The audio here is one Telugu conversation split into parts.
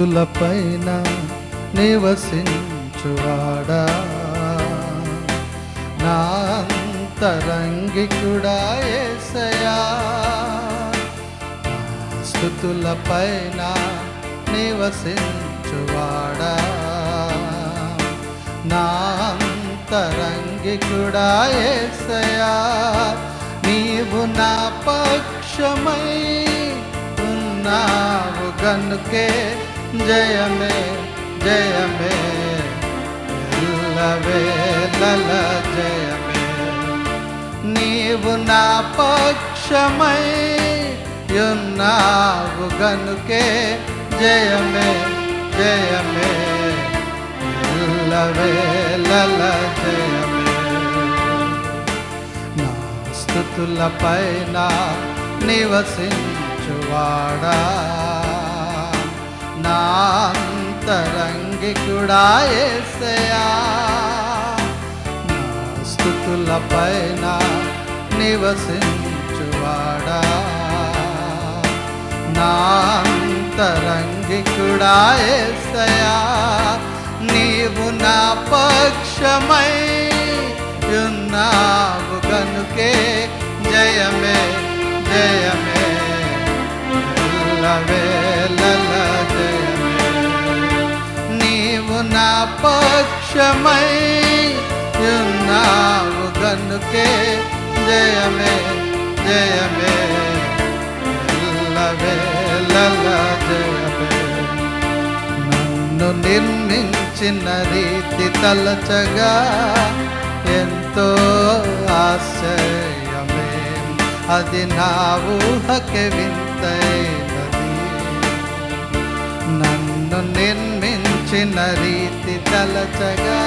పైన నివసించువాడా? నా అంతరంగికుడా ఏసయా? స్థుతులపైన నివసించువాడా? నా అంతరంగికుడా ఏసయా? నీవు నా పక్షమై ఉన్నావు గనుకే జయమే జయమే. ఎల్లవేళల జయమే. నీవు నా పక్షమై యున్నావు గనుకే జయమే జయమే. ఎల్లవేళల జయమే. నా స్థుతుల పైన నివసించువాడా? నా ఏసయా నా స్థుతుల పైన నివసించువాడా. నా ఏసయా నీవు నా పక్షమై ఉన్నావు కనుకే జయమే జయమే. ఎల్లవేళల పక్షమై ఉన్నావు గనుకే. జయమే జయమే నన్ను నిర్మించిన రీతి తలచగా ఎంతో ఆశ్చర్యమే. అది నా ఊహకి వింతైనది. నన్ను నిర్మించిన రీతి తలచగా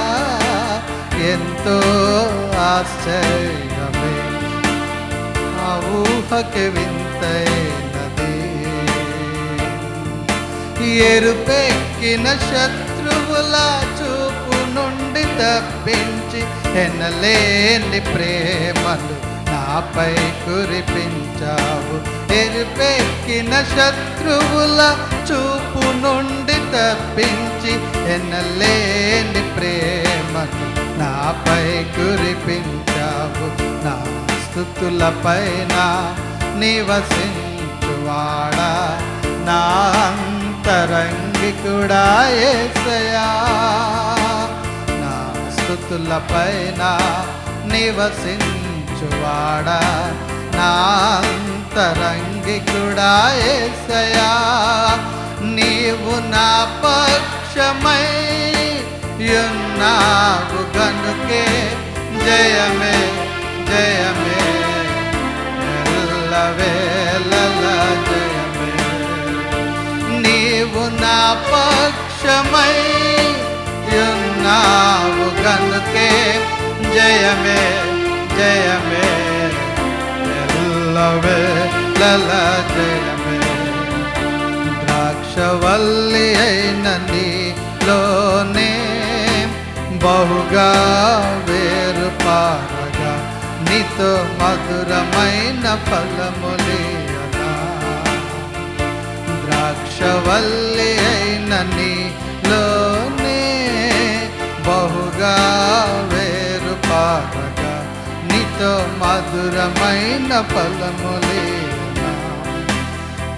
ఎంతో ఆశ్చర్యమే. ఆ ఊహకి వింతైనది. ఎరుపెక్కిన శత్రువుల చూపు నుండి తప్పించి ఎనలేని ప్రేమలు నాపై కురిపించావు. ఎరుపెక్కిన శత్రువుల లేని ప్రేమలు నాపై కురిపించావు. నా స్థుతుల పైన నివసించువాడా. నా అంతరంగికుడా ఏసయా. నా స్థుతుల పైన నివసించువాడా. నా అంతరంగికుడా ఏసయా. నీవు నా పక్క పక్షమై ఉన్నావు గనుకే జయమే జయమే. ఎల్లవేళల జయమే. నీవు నా పక్షమై ఉన్నావు గనుకే జయమే జయమే. ఎల్లవేళల జయమే. ద్రాక్షవల్లి అయిన నీ నీలోనే బహుగా వేరు పారగా నీతో మధురమైన ఫలములేయగా ద్రాక్షవల్లి అయిన నీలోనే బహుగా వేరు పారగా నీతో మధురమైన ఫలములియనా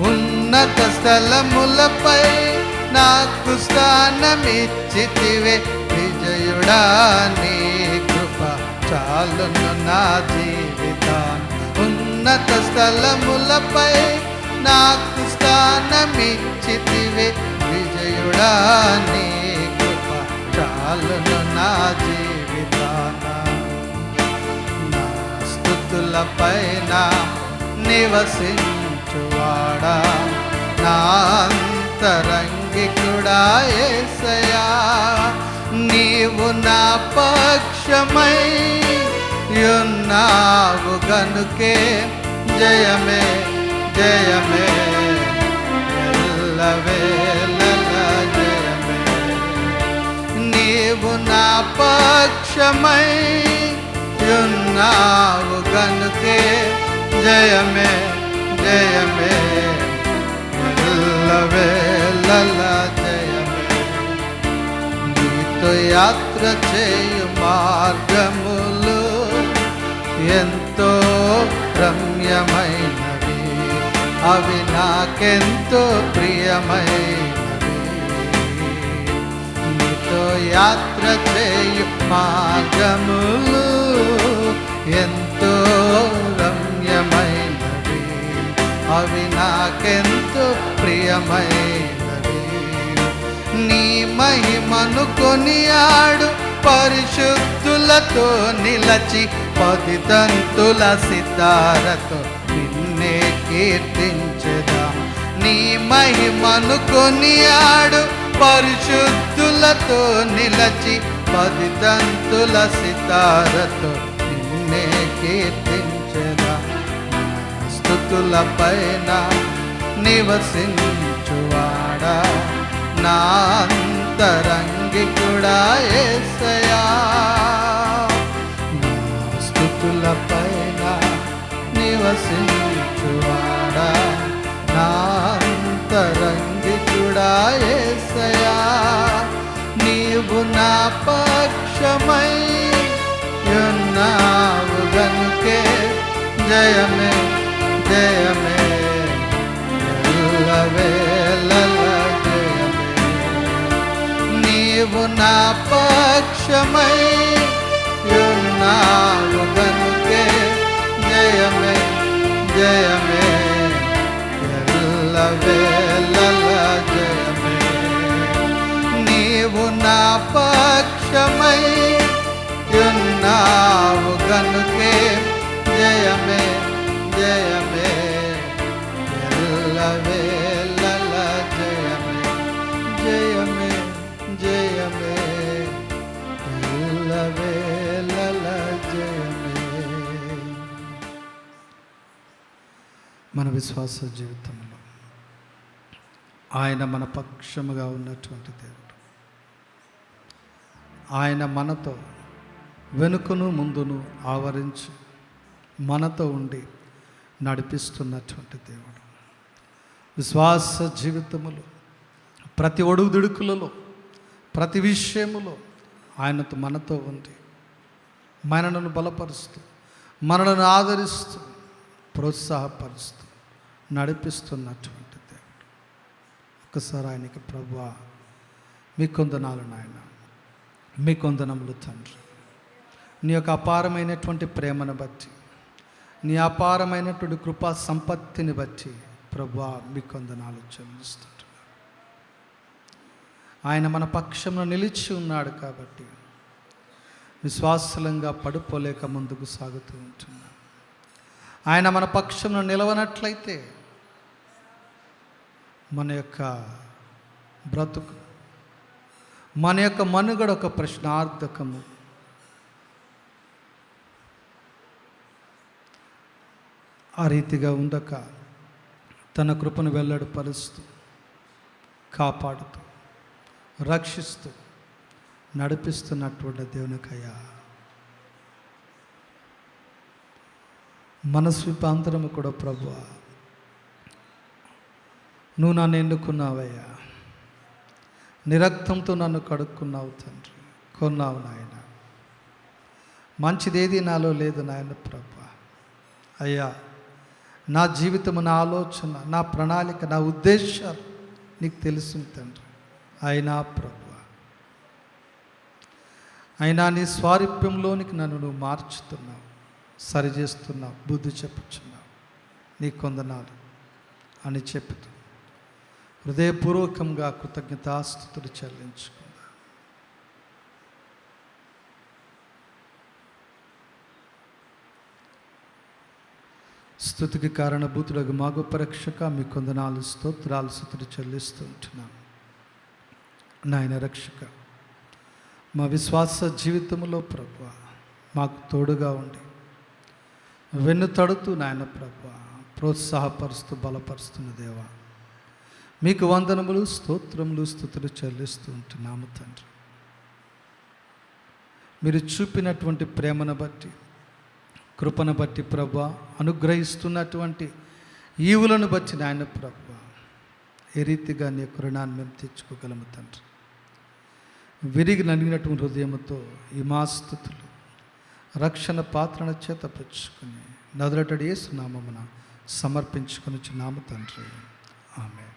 ఉన్నత స్థలములపై నాకు స్థానమిచ్చితివే విజయుడా నీ కృప చాలును నా జీవితం ఉన్నత స్థలములపై నాకు స్థానమిచ్చితివే విజయుడా నీ కృప చాలును నా జీవితాన. నా పైన నివసించువాడా. నా అంతరంగికుడా ఏసయా నీవు నా పక్షమై ఉన్నావు గనుకే జయమే జయమే. ఎల్లవేళల జయమే. నీవు నా పక్షమై ఉన్నావు గనుకే జయమే జయమే. ఎల్లవేళల యాత్ర చేయు మార్గములు ఎంతో రమ్యమైనవి. అవి నాకెంతో ప్రియమైనవి. నీతో యాత్ర చేయు మార్గములు ఎంతో రమ్యమైనవి. అవి నాకెంతో ప్రియమైనవి. నీ మహిమను కొనియాడు. పరిశుద్ధులతో నిలచి పదితంతుల సితారతో నిన్నే కీర్తించదా. నీ మహిమను కొనియాడు. పరిశుద్ధులతో నిలచి పదితంతుల సితారతో నిన్నే కీర్తించదా. స్థుతుల పైన నివసించువాడా నా కూడా ఏసయా నా స్థుతుల పైన నివసించువాడా నా కూడా ఏసయా నీవు నా పక్షమై ఉన్నావు గనుకే జయమే నీవు నా పక్షమై ఉన్నావు గనుకే జయమే జయమే. ఎల్లవేళల జయమే. నీవు నా పక్షమై ఉన్నావు కనుక. విశ్వాస జీవితంలో. ఆయన మన పక్షముగా ఉన్నటువంటి దేవుడు. ఆయన మనతో వెనుకను ముందును ఆవరించి మనతో ఉండి నడిపిస్తున్నటువంటి దేవుడు. విశ్వాస జీవితములో ప్రతి ఒడుదుడుకులలో ప్రతి విషయములో ఆయనతో మనతో ఉండి మనలను బలపరుస్తూ మనలను ఆదరిస్తూ ప్రోత్సాహపరుస్తూ నడిపిస్తున్నటువంటి దేవుడు ఒకసారి ఆయనకి ప్రభు మీ కొందనాలు నాయన మీ కొందనములు తండ్రి. నీ యొక్క అపారమైనటువంటి ప్రేమను బట్టి నీ అపారమైనటువంటి కృపా సంపత్తిని బట్టి ప్రభా మీ కొందనాలు చెల్లిస్తుంటున్నాను ఆయన మన పక్షంలో నిలిచి ఉన్నాడు కాబట్టి విశ్వాసలంగా పడిపోలేక ముందుకు సాగుతూ ఉంటున్నాను ఆయన మన పక్షంలో నిలవనట్లయితే మన యొక్క బ్రతుకు మన యొక్క మనుగడ ఒక ప్రశ్నార్థకము. ఆ రీతిగా ఉండక తన కృపను వెల్లడిపరుస్తూ కాపాడుతూ రక్షిస్తూ నడిపిస్తున్నటువంటి దేవునికయ్యా. మనస్విపాంతరము కూడా ప్రభు నువ్వు నన్ను ఎన్నుకున్నావయ్యా? నిరక్తంతో నన్ను కడుక్కున్నావు తండ్రి. కొన్నావు నాయన. మంచిదేది నాలో లేదు నాయన ప్రభ. అయ్యా నా జీవితం నా ఆలోచన నా ప్రణాళిక నా ఉద్దేశాలు నీకు తెలుసు తండ్రి. అయినా ప్రభు అయినా నీ స్వారూప్యంలోనికి నన్ను నువ్వు మార్చుతున్నావు సరిచేస్తున్నావు బుద్ధి చెప్పుచున్నావు. నీ కొందనాలు అని చెప్పుతూ హృదయపూర్వకంగా కృతజ్ఞతాస్తుతులు చెల్లించుకుందాం. స్థుతికి కారణభూతులకు మా గొప్ప రక్షక మీ కొందనాలు స్తోత్రాలు స్థుతులు చెల్లిస్తూ ఉంటున్నాను నాయన రక్షక మా విశ్వాస జీవితంలో ప్రభు మాకు తోడుగా ఉండి వెన్ను తడుతూ నాయన ప్రభు ప్రోత్సాహపరుస్తూ బలపరుస్తున్న దేవా మీకు వందనములు స్తోత్రములు స్థుతులు చెల్లిస్తూ ఉంటున్నాము తండ్రి. మీరు చూపినటువంటి ప్రేమను బట్టి కృపను బట్టి ప్రభ అనుగ్రహిస్తున్నటువంటి ఈవులను బట్టి నాయన ప్రభ ఏ రీతిగా నీ యొక్క మేము తెచ్చుకోగలము తండ్రి. విరిగి నలిగినటువంటి హృదయముతో ఈ మా స్థుతులు రక్షణ పాత్రన చేత పుచ్చుకుని నదులటడి యేసు నామమున సమర్పించుకొని నామ తండ్రి. ఆమె